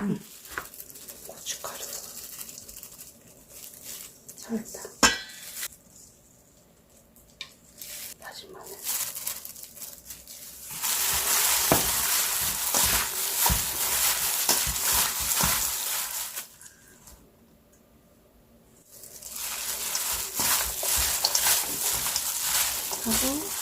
고춧가루. 살짝. 다진 마늘. 하고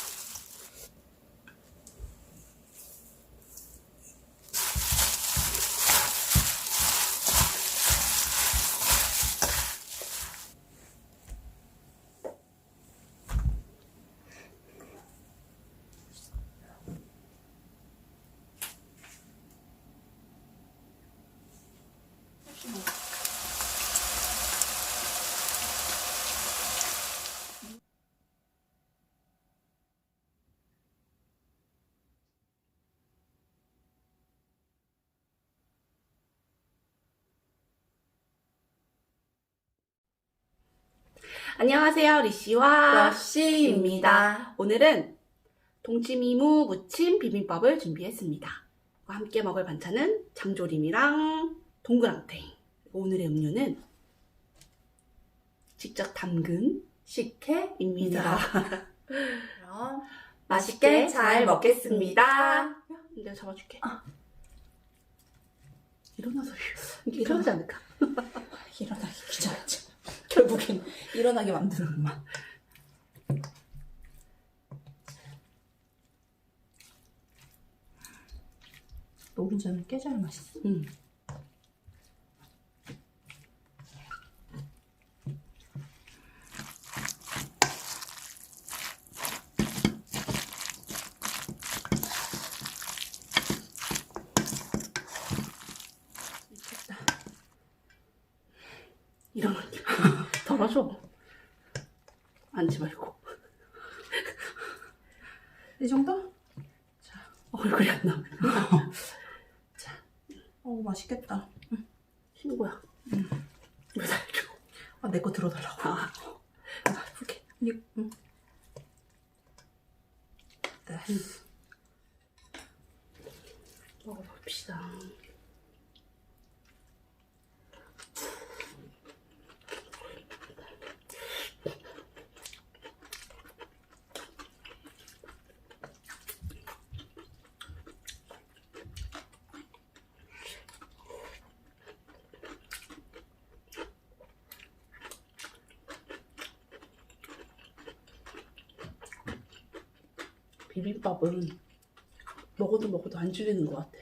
안녕하세요 리씨와 러쉬입니다. 오늘은 동치미무 무침 비빔밥을 준비했습니다. 함께 먹을 반찬은 장조림이랑 동그랑땡. 오늘의 음료는 직접 담근 식혜입니다. 입니다. 그럼 맛있게 잘 먹겠습니다. 내가 잡아줄게. 아. 일어나서 일어나지 않을까? 일어나기 귀찮았죠. 결국엔 일어나게 만드는구만. 노른자는 꽤잘 맛있어. 응. 미쳤다. 일어 덜어줘. 앉지 말고. 이 정도? 얼굴이 안 나와. 어 맛있겠다. 친구야. 왜 살줘? 아, 내 거 들어달라고. 아, 이렇게. 이, 응. 네. 먹어봅시다. 비빔밥은 먹어도 먹어도 안 질리는 것 같아.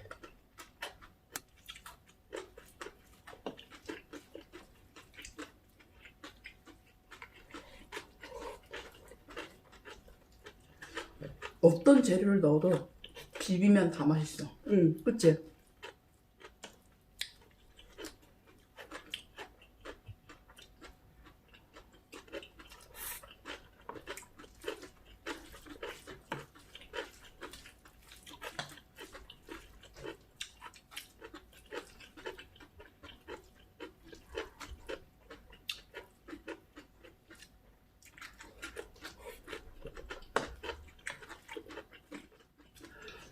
어떤 재료를 넣어도 비비면 다 맛있어. 응. 그치?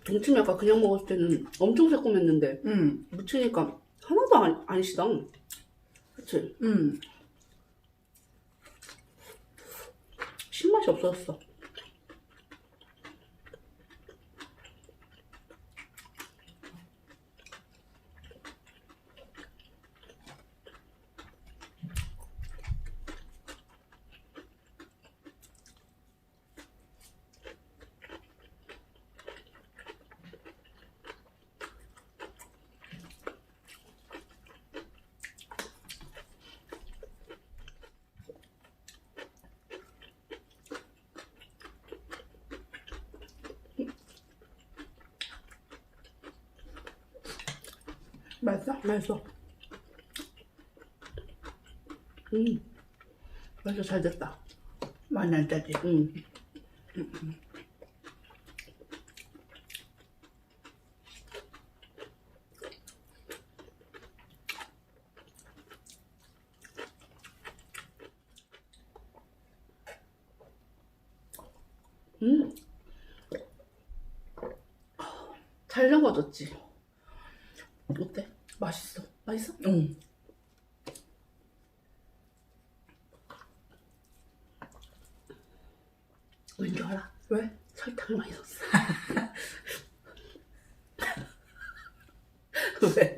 동치미 아까 그냥 먹었을 때는 엄청 새콤했는데 응, 무치니까 하나도 안, 안 시다. 그치? 응. 신맛이 없어졌어. 맛있어? 맛있어. 음. 맛있어, 잘 됐다. 많이 안 짜지? 음. 음. 잘 담궈졌지? 어때? 맛있어. 맛있어? 응. 왠줄 알아? 왜? 설탕을 많이 넣었어. 왜?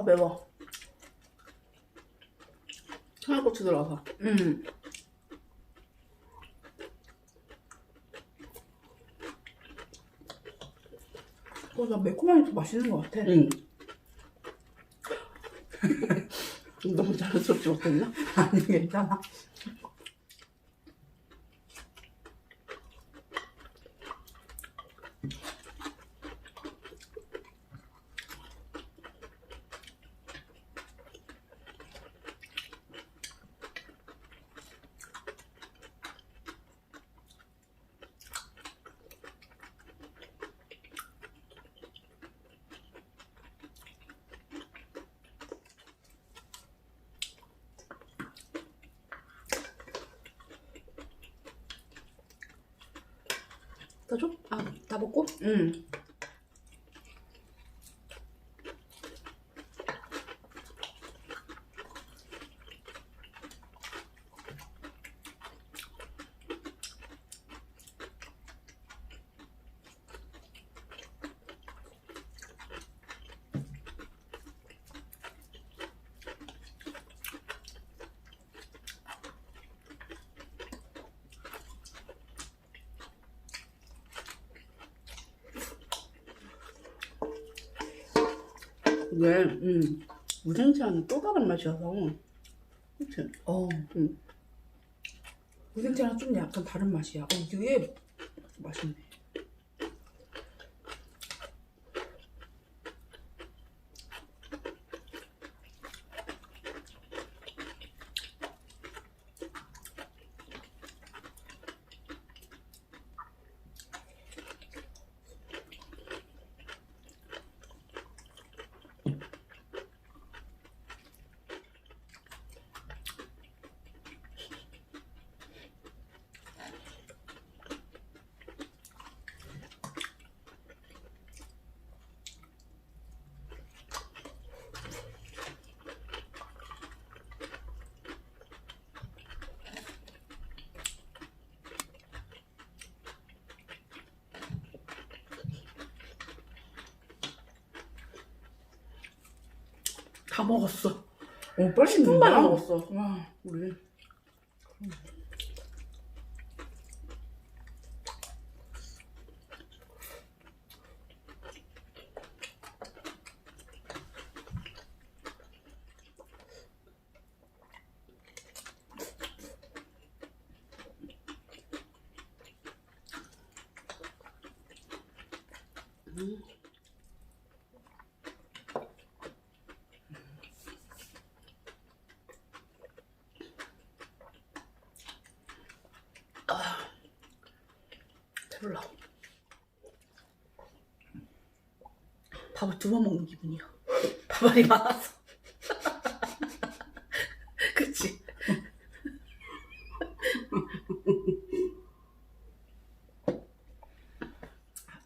아 매워. 청양고추 들어가서. 응. 어, 나 매콤하니 더 맛있는 것 같아. 응. 너무 자연스럽지 못했나? 아니, 괜찮아. 더 줘? 아, 다 먹고? 응. 이게 음, 무생채는 또 다른 맛이어서 그치? 어. 응. 무생채랑 좀 약간 다른 맛이야. 어, 이게 맛있네. 다 먹었어. 어, 빨리 10분 만에 먹는다. 먹었어. 와. 우리. 배불러. 밥을 두 번 먹는 기분이야. 밥알이 많아서. 그치?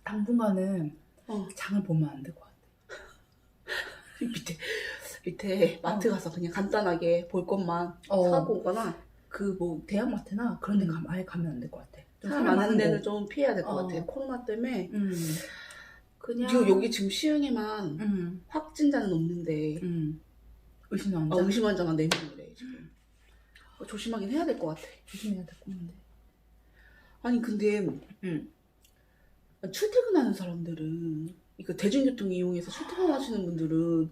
당분간은 어. 장을 보면 안 될 것 같아. 밑에, 밑에 마트 가서 그냥 간단하게 볼 것만 어. 사고 오거나 그 뭐 대형마트나 그런 데 음. 가면 아예 가면 안 될 것 같아. 좀 사람 많은 데는 곳. 좀 피해야 될 것 어. 같아. 코로나 때문에. 음. 그냥. 지금 여기 지금 시흥에만 음. 확진자는 없는데 음. 의심 안 어, 자. 의심 환자가 4명이래 지금. 어, 조심하긴 해야 될 것 같아. 조심해야 될 것 같은데. 아니 근데 음. 출퇴근하는 사람들은 이거 대중교통 이용해서 출퇴근하시는 분들은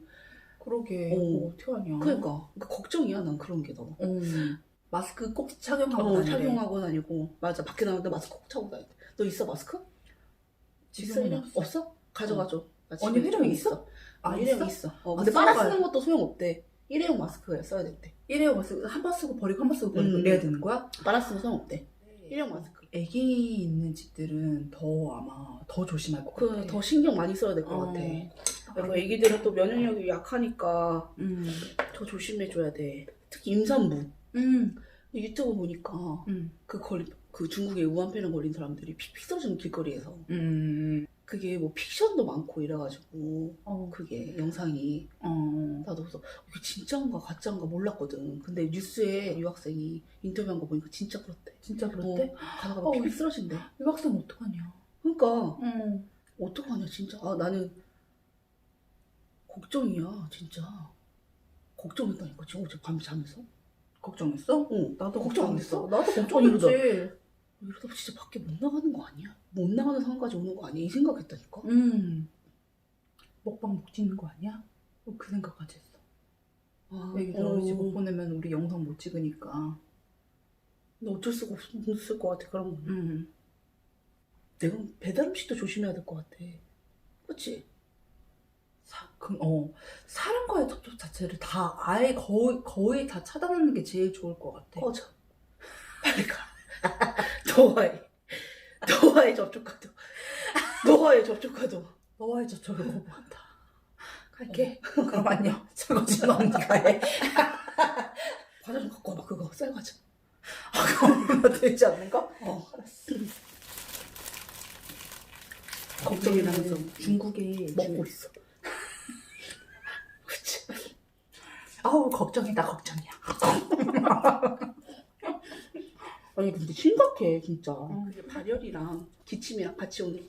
그러게. 어. 뭐 어떻게 하냐. 그러니까, 그러니까 걱정이야 난 그런 게 너무. 음. 마스크 꼭 착용하고 어, 다니래. 착용하고 다니고 맞아 밖에 나가는데 마스크 꼭 차고 다니. 너 있어 마스크? 있어? 없어. 없어? 가져가줘. 나 언니 집에 좀 있어? 아, 아, 일회용 있어? 있어. 어, 아, 근데 빨아. 쓰는 것도 소용 없대. 일회용 마스크가 써야 됐대. 일회용 마스크 한 번 쓰고 버리고 한 번 쓰고 버리고 음. 이래야 되는 거야? 빨았으면 소용 없대. 일회용 마스크. 애기 있는 집들은 더 아마 더 조심할 것 같아. 그더 신경 많이 써야 될 것 어. 같아. 그리고 애기들은 또 면역력이 약하니까 음. 더 조심해줘야 돼. 특히 임산부. 음. 유튜브 보니까 음. 그 걸리 그 중국에 우한폐렴 걸린 사람들이 픽픽 쓰러지는 길거리에서 음. 그게 뭐 픽션도 많고 이래가지고 어. 그게 영상이 어. 나도 그래서 이게 진짜인가 가짜인가 몰랐거든. 근데 뉴스에 유학생이 인터뷰한 거 보니까 진짜 그렇대. 진짜 어, 그렇대? 가다가 어, 픽픽 쓰러진대. 유학생 어떡하냐? 그러니까 어. 어떡하냐 진짜. 아 나는 걱정이야 진짜. 걱정했다니까 지금 어제 밤에 자면서. 걱정했어? 응. 나도 걱정 안. 했어? 나도 아니, 걱정했지. 이러다 진짜 밖에 못 나가는 거 아니야? 못 나가는 상황까지 오는 거 아니야? 이 생각했다니까. 음. 먹방 못 찍는 거 아니야? 어, 그 생각까지 했어. 아, 애기들 어. 어린이집 못 보내면 우리 영상 못 찍으니까. 근데 어쩔 수가 없을 것 같아 그런 건. 음. 내가 배달 음식도 조심해야 될 것 같아. 그렇지? 사, 그, 어, 사람과의 접촉 자체를 다 아예 거의, 거의 다 차단하는 게 제일 좋을 것 같아. 꺼져. 빨리 가. 너와의 너와의 접촉카도. 너와의 접촉카도. 너와의 접촉을 거부한다. 갈게. 그럼 안녕. 설거지는 언니가 해. 과자 좀 갖고 와봐 그거 쌀과자. 아, 그럼 되지 않는가? 어 알았어. 걱정이 나면서 중국에 먹고 있어. 그치? 아우 걱정이다 걱정이야. 아니 근데 심각해 진짜. 어. 그게 발열이랑 기침이랑 같이 오는.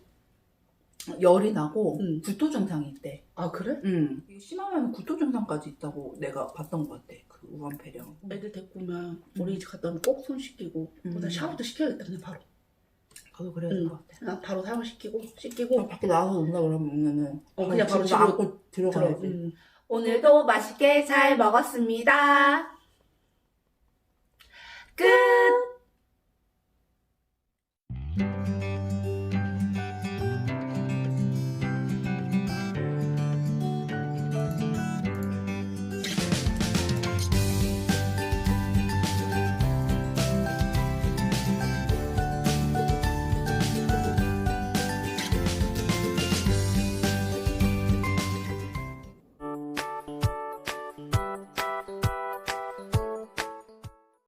열이 나고 응. 구토 증상이 있대. 아 그래? 응. 이게 심하면 구토 증상까지 있다고 내가 봤던 것 같아. 그 우한폐렴. 애들 데리고 오면 어린이집 갔다 오면 꼭 손 씻기고 음. 그다음 샤워도 시켜야겠다 그냥 바로. 나도 그래야 응. 될것 같아. 그냥 바로 샤워 시키고 씻기고 밖에 나가서 논다 그러면은 어, 그냥 바로 집에 집으로 들어가야지. 음. 오늘도 맛있게 잘 먹었습니다. 끝!